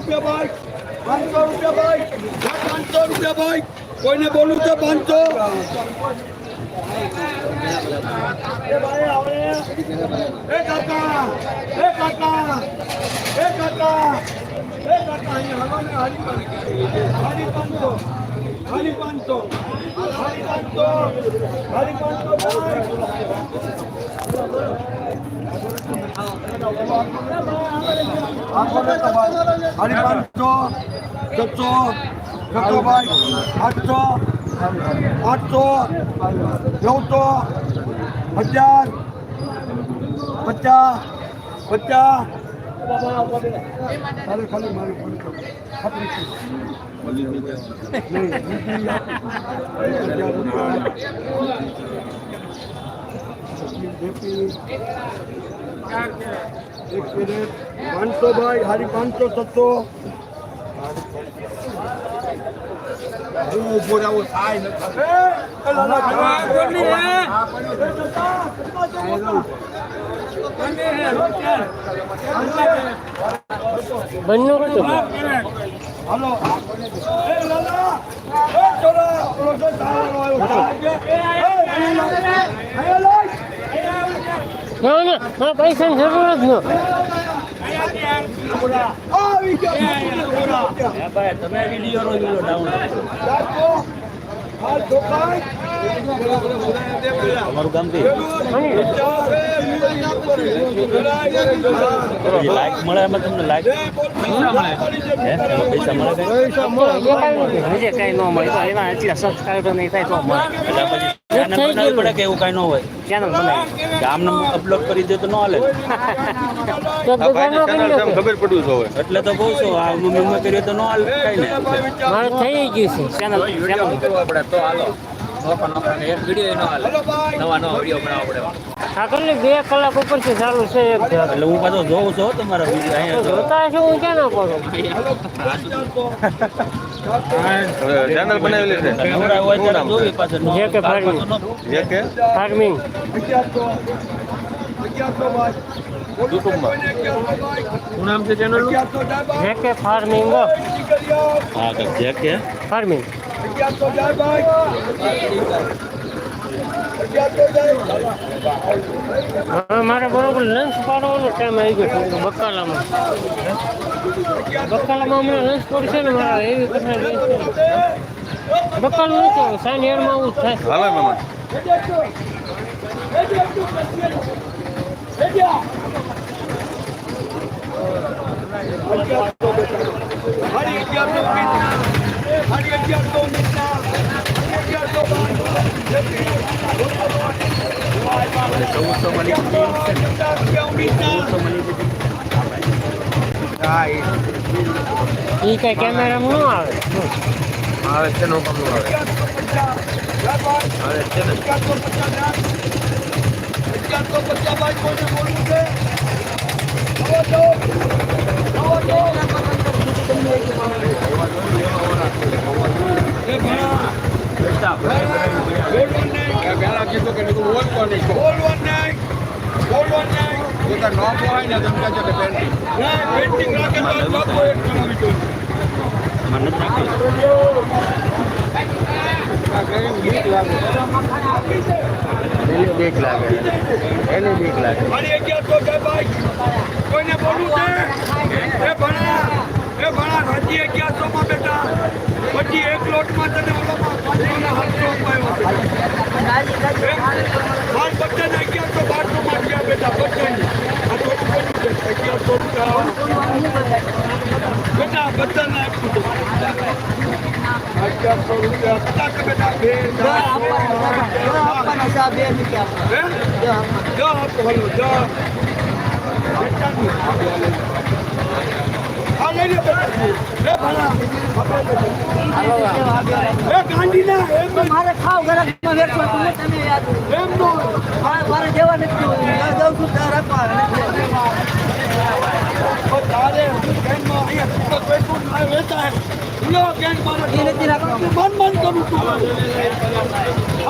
રૂપિયા બાઈક પાંચસો રૂપિયા બાઈક પાંચસો રૂપિયા બાઈક કોઈને બોલું તો પાંચસો એ કાકા એ કાકા એ કાકા એ કાકા અહીંયા હવાને હારી પાંચસો હારી પાંચસો હારી પાંચસો હારી પાંચસો હારી પાંચસો છસો છસો ભાઈ આઠસો આઠસો નવસો હજાર પચાસ પચાસ ખાલી ખાલી એક મિનિટ પાંચસો ભાઈ હારી પાંચસો સત્તો હાલો ઓલો તો તારો આવ્યો છે. એ, અહીંયા લાય. ના ના મારા પૈસાની જરૂર જ. અમારું ગામ લાઈક મળે એમાં તમને લાઈક પૈસા મળે પૈસા મળે કઈ? ન મળે તો એના સબસ્ક્રાઈબર નહીં થાય તો મળે એટલે બનાવવી પડે કે એવું કઈ ન હોય ચેનલ બનાવી કે અપલોડ કરી દે તો ન હાલે તો ખબર પડવું જોવે એટલે તો કહું છું આ મેં કર્યું તો ન હાલે કઈ ને મારે થઈ ગયું છે ચેનલ ચેનલ આ કેટલી બે કલાક ઉપરથી ચાલુ છે એક એટલે હું પાછો જોઉં છું તમારા વીડિયો અહીંયા જોતા હશો હું ક્યાં ના પડું? ચેનલ બનાવેલી છે. નવરા હોય ત્યારે જોવી પાછળ. જે કે ફાર્મિંગ જે કે? ફાર્મિંગ અગિયારસો. અગિયારસો ભાઈ. યુટ્યુબમાં. શું નામ છે ચેનલ અગિયારસો જાય ભાઈ. જે કે ફાર્મિંગ હા. જે કે. ફાર્મિંગ અગિયારસો મારે બરોબર લંચ પાડવાનો ટાઈમ આવી ગયો છે, બકાલામાં. બકાલામાં હમણાં લંચ પડશે ને મારા, એવી કથા લંચ બકાલું નથી સાઈન એરમાં આવું થાય. ચૌદસો મળી પચાસ રૂપિયા વીસના. એ કઈ કેમેરામાં ન આવે આવે છે નો કામ આવે અગિયારસો પચાસ. જાય ભાઈ. આવે છે ને અગિયારસો પચાસ જાય. અગિયારસો પચાસ ભાઈ કોઈને બોલવું છે આવો તો. આવો તો. એ ભણા. બોલવાનું નહીં. પેલા કીધું કે તું બોલતો નહીં બોલવાનું નહીં. બોલવાનું નહીં. તો તાર નો હોય ને તમે કહે કે પેન્ટિંગ ના, પેન્ટિંગ રાખે બીક લાગે એની બીક લાગે. કોઈને બોલવું? એ ભણા. એ ભણા. હજી અગિયારસો માં બેટા. પછી એક લોટમાં તને ઓલામાં પાંચસોના સાતસો અપાયો છે. માર બધાને અગિયારસો બારસો માં ગયા બેટા બધાને. આ થોડું બોલું છે. અગિયારસો રૂપિયા. બેટા બધાને આપ્યું છે. અગિયારસો રૂપિયા પચાસ કે બેટા બે ચાર, પાંચ, હે? જો આપો હલો જો આ લઈ લે બેટા. એ ભલા. એ ગાંધીના એમ જ- મારે ખાવ ગરમ વેચવા તું તમે યાદ એમ નો મારે દેવા નથી આ વેચાય બંધ મન કરું છું.